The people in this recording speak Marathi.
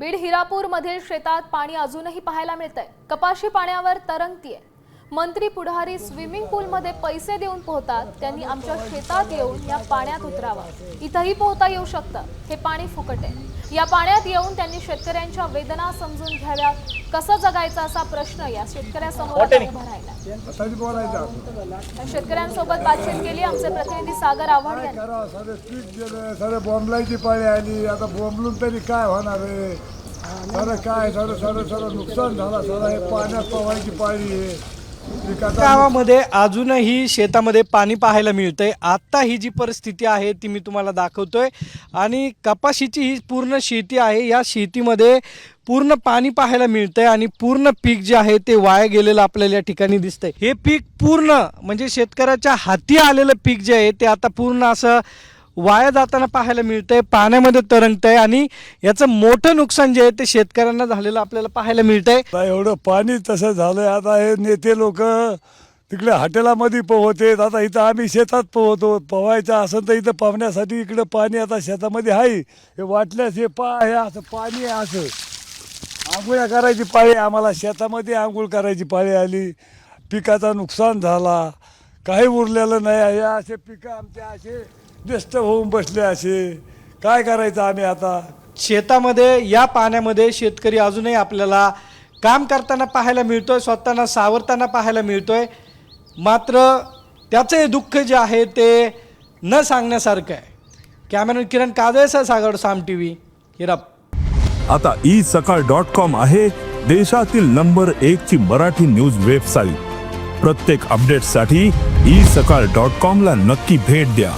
बीड हिरापूर मधील शेतात पाणी अजूनही पाहायला मिळतंय. कपाशी पाण्यावर तरंगतीये. मंत्री पुढारी स्विमिंग पूलमध्ये पैसे देऊन पोहतात. त्यांनी आमच्या शेतात येऊन या पाण्यात उतरावं. इथंही पोहता येऊ शकतं. हे पाणी फुकट. आहे या पाण्यात येऊन त्यांनी शेतकऱ्यांच्या वेदना समजून घ्याव्यात. कसं जगायचं असा प्रश्न या शेतकऱ्यासमोर उभा राहिला. शेतकऱ्यांसोबत बातचीत केली. आमचे प्रतिनिधी सागर आव्हाड काय यांनी. बॉम्बलायची पाळी आली. आता बॉम्बलून तरी काय होणार आहे? सारं काय सारं सारं सारं नुकसान झालं. सारं हे पाण्यात पवायची पाळी आहे. गावामध्ये अजूनही शेतामध्ये पाणी पाहायला मिळतंय. आत्ता ही जी परिस्थिती आहे ती मी तुम्हाला दाखवतोय. आणि कपाशीची ही पूर्ण शेती आहे. या शेतीमध्ये पूर्ण पाणी पाहायला मिळतंय आणि पूर्ण पीक जे आहे ते वाया गेलेलं आपल्याला या ठिकाणी दिसतंय. हे पीक पूर्ण म्हणजे शेतकऱ्याच्या हाती आलेलं पीक जे आहे ते आता पूर्ण असं वाया जाताना पाहायला मिळतंय पाण्यामध्ये तरंगतंय आणि याचं मोठं नुकसान जे आहे ते शेतकऱ्यांना झालेलं आपल्याला पाहायला मिळतंय. आता एवढं पाणी तसं झालंय आता हे नेते लोक तिकडे हॉटेलामध्ये पोहते आता इथं आम्ही शेतात पोहतो पोहायचं असेल तर इथं पोहण्यासाठी इकडं पाणी आता शेतामध्ये आहे. हे वाटल्यास हे पा हे असं पाणी आहे असं. आंघोळ्या करायची पाळी आम्हाला शेतामध्ये आंघोळ करायची पाळी आली. पिकाचा नुकसान झाला. काही उरलेलं नाही हे असे पिकं आमचे असे व्यस्त होऊन बसले असे. काय करायचं आम्ही आता? शेतामध्ये या पाण्यामध्ये शेतकरी अजूनही आपल्याला काम करताना पाहायला मिळतोय स्वतःना सावरताना पाहायला मिळतोय. मात्र त्याचं हे दुःख जे आहे ते न सांगण्यासारखं आहे. कॅमेरन किरण कादळसह सागर साम टी व्ही हिराप. आता ई सकाळ डॉट कॉम आहे देशातील नंबर एक ची मराठी न्यूज वेबसाईट. प्रत्येक अपडेटसाठी ई सकाळ डॉट कॉम ला नक्की भेट द्या.